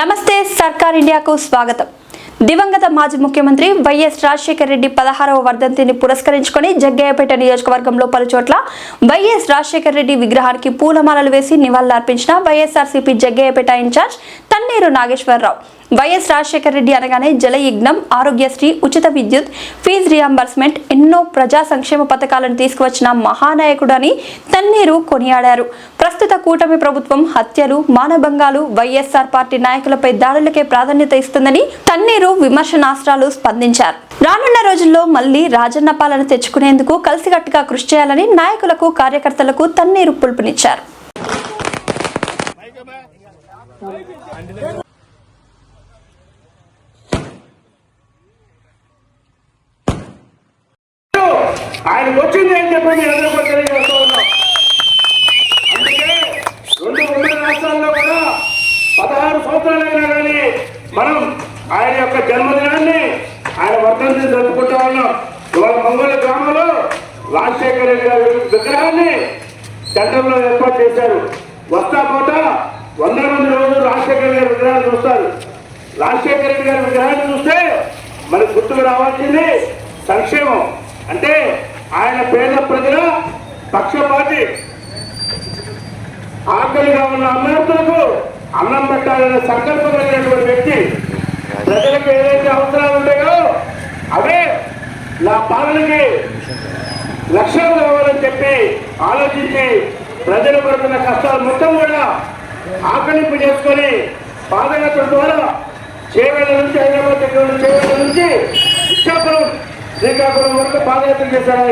నమస్తే సర్కార్ ఇండియాకు స్వాగతం. దివంగత మాజీ ముఖ్యమంత్రి వైఎస్ రాజశేఖర రెడ్డి పదహారవ వర్ధంతిని పురస్కరించుకొని జగ్గయ్యపేట నియోజకవర్గంలో పలుచోట్ల వైఎస్ రాజశేఖర రెడ్డి విగ్రహానికి పూలమాలలు వేసి నివాళులర్పించిన వైఎస్ఆర్సీపీ జగ్గయ్యపేట ఇన్ఛార్జ్ తన్నీరు నాగేశ్వరరావు. వైఎస్ రాజశేఖర రెడ్డి అనగానే జలయజ్ఞం ఆరోగ్యశ్రీ ఉచిత విద్యుత్ ఫీజు రియంబర్స్మెంట్ ఎన్నో ప్రజా సంక్షేమ పథకాలను తీసుకువచ్చిన మహానాయకుడని తన్నీరు కొనియాడారు. ప్రస్తుత కూటమి ప్రభుత్వం హత్యలు మానభంగాలు వైఎస్ఆర్ పార్టీ నాయకులపై దాడులకే ప్రాధాన్యత ఇస్తుందని తన్నీరు విమర్శనాస్త్రాలు స్పందించారు. రానున్న రోజుల్లో మళ్ళీ రాజన్న పాలన తెచ్చుకునేందుకు కలిసికట్టుగా కృషి చేయాలని నాయకులకు కార్యకర్తలకు తన్నీరు పిలుపునిచ్చారు. ఆయనకు వచ్చింది అని చెప్పి మీ అందరూ కూడా తెలియజేస్తూ ఉన్నాం. అందుకే రెండు ఉమ్మడి రాష్ట్రాల్లో కూడా పదహారు సంవత్సరాలైనా కానీ మనం ఆయన యొక్క జన్మదినాన్ని ఆయన వర్ధంతిని జరుపుకుంటా ఉన్నాం. ఇవాళ మంగళ గ్రామంలో రాజశేఖర రెడ్డి గారి విగ్రహాన్ని సెంటర్లో ఏర్పాటు చేశారు. వస్తా పోతా వందల మంది రోజులు రాజశేఖర గారి విగ్రహాన్ని చూస్తారు. రాజశేఖర రెడ్డి గారి విగ్రహాన్ని చూస్తే మనకు గుర్తుకు రావాల్సింది సంక్షేమం. అంటే ఆయన పేద ప్రజల పక్షపాతి. ఆకలిగా ఉన్న అభ్యర్థులకు అన్నం పెట్టాలనే సంకల్పం కలిగినటువంటి వ్యక్తి ప్రజలకు ఏదైతే అవసరాలు ఉంటాయో అవే నా పాలనకి లక్ష్యం కావాలని చెప్పి ఆలోచించి ప్రజలు పడుతున్న కష్టాలు మొత్తం కూడా ఆకలింపు చేసుకొని పాదయాత్ర ద్వారా చేవేళ్ళ నుంచి హైదరాబాద్ దగ్గర నుంచి చేవేళ్ళ నుంచి ఇచ్చాపురం శ్రీకాకుళం వరకు పాదయాత్ర చేశారు